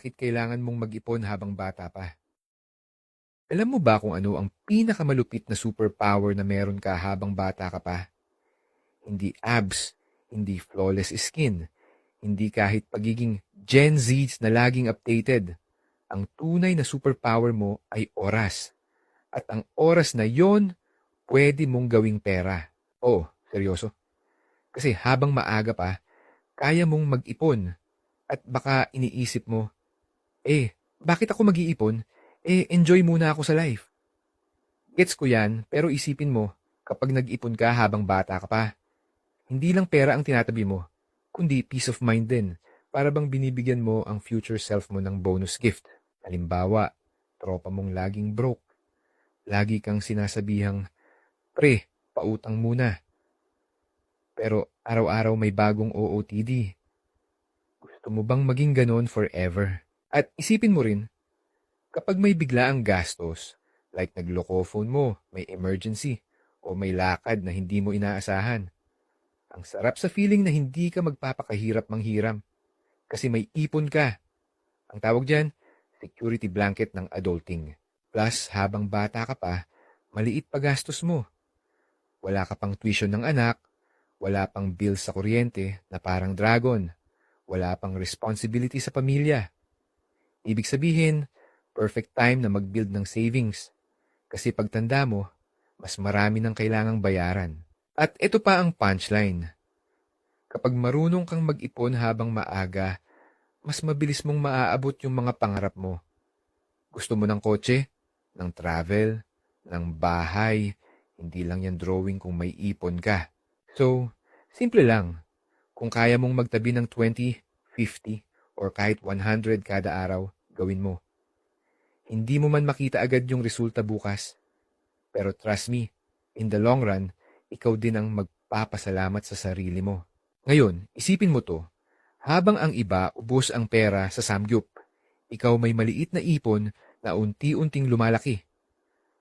bakit kailangan mong mag-ipon habang bata pa. Alam mo ba kung ano ang pinakamalupit na superpower na meron ka habang bata ka pa? Hindi abs, hindi flawless skin, hindi kahit pagiging Gen Z na laging updated. Ang tunay na superpower mo ay oras. At ang oras na yon, pwede mong gawing pera. Oo, seryoso. Kasi habang maaga pa, kaya mong mag-ipon. At baka iniisip mo, eh, bakit ako mag-iipon? Eh, enjoy muna ako sa life. Gets ko yan, pero isipin mo, kapag nag-ipon ka habang bata ka pa, hindi lang pera ang tinatabi mo, kundi peace of mind din, para bang binibigyan mo ang future self mo ng bonus gift. Halimbawa, tropa mong laging broke. Lagi kang sinasabihang, pre, pautang muna. Pero araw-araw may bagong OOTD. Gusto mo bang maging ganon forever? At isipin mo rin, kapag may bigla ang gastos, like nagloko phone mo, may emergency, o may lakad na hindi mo inaasahan, ang sarap sa feeling na hindi ka magpapakahirap manghiram. Kasi may ipon ka. Ang tawag dyan, security blanket ng adulting. Plus, habang bata ka pa, maliit pa gastos mo. Wala ka pang tuition ng anak, wala pang bills sa kuryente na parang dragon, wala pang responsibility sa pamilya. Ibig sabihin, perfect time na mag-build ng savings. Kasi pagtanda mo, mas marami ng kailangang bayaran. At ito pa ang punchline. Kapag marunong kang mag-ipon habang maaga, mas mabilis mong maaabot yung mga pangarap mo. Gusto mo ng kotse, ng travel, ng bahay, hindi lang yan drawing kung may ipon ka. So, simple lang. Kung kaya mong magtabi ng 20, 50, or kahit 100 kada araw, gawin mo. Hindi mo man makita agad yung resulta bukas. Pero trust me, in the long run, ikaw din ang magpapasalamat sa sarili mo. Ngayon, isipin mo to, habang ang iba ubos ang pera sa samgyup, ikaw may maliit na ipon na unti-unting lumalaki.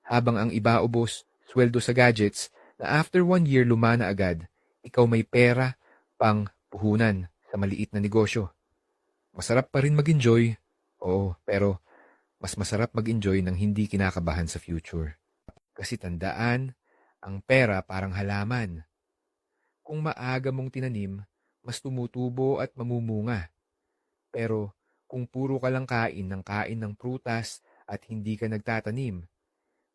Habang ang iba ubos, sweldo sa gadgets na after one year lumana agad, ikaw may pera pang puhunan sa maliit na negosyo. Masarap pa rin mag-enjoy, oo, pero mas masarap mag-enjoy ng hindi kinakabahan sa future. Kasi tandaan, ang pera parang halaman. Kung maaga mong tinanim, mas tumutubo at mamumunga. Pero kung puro ka lang kain ng kain ng prutas at hindi ka nagtatanim,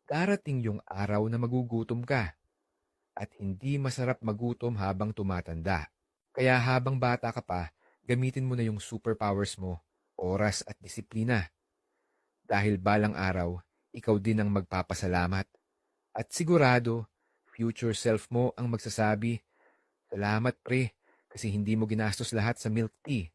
darating yung araw na magugutom ka. At hindi masarap magutom habang tumatanda. Kaya habang bata ka pa, gamitin mo na yung superpowers mo, oras at disiplina. Dahil balang araw, ikaw din ang magpapasalamat. At sigurado, future self mo ang magsasabi, Salamat pre, kasi hindi mo ginastos lahat sa milk tea.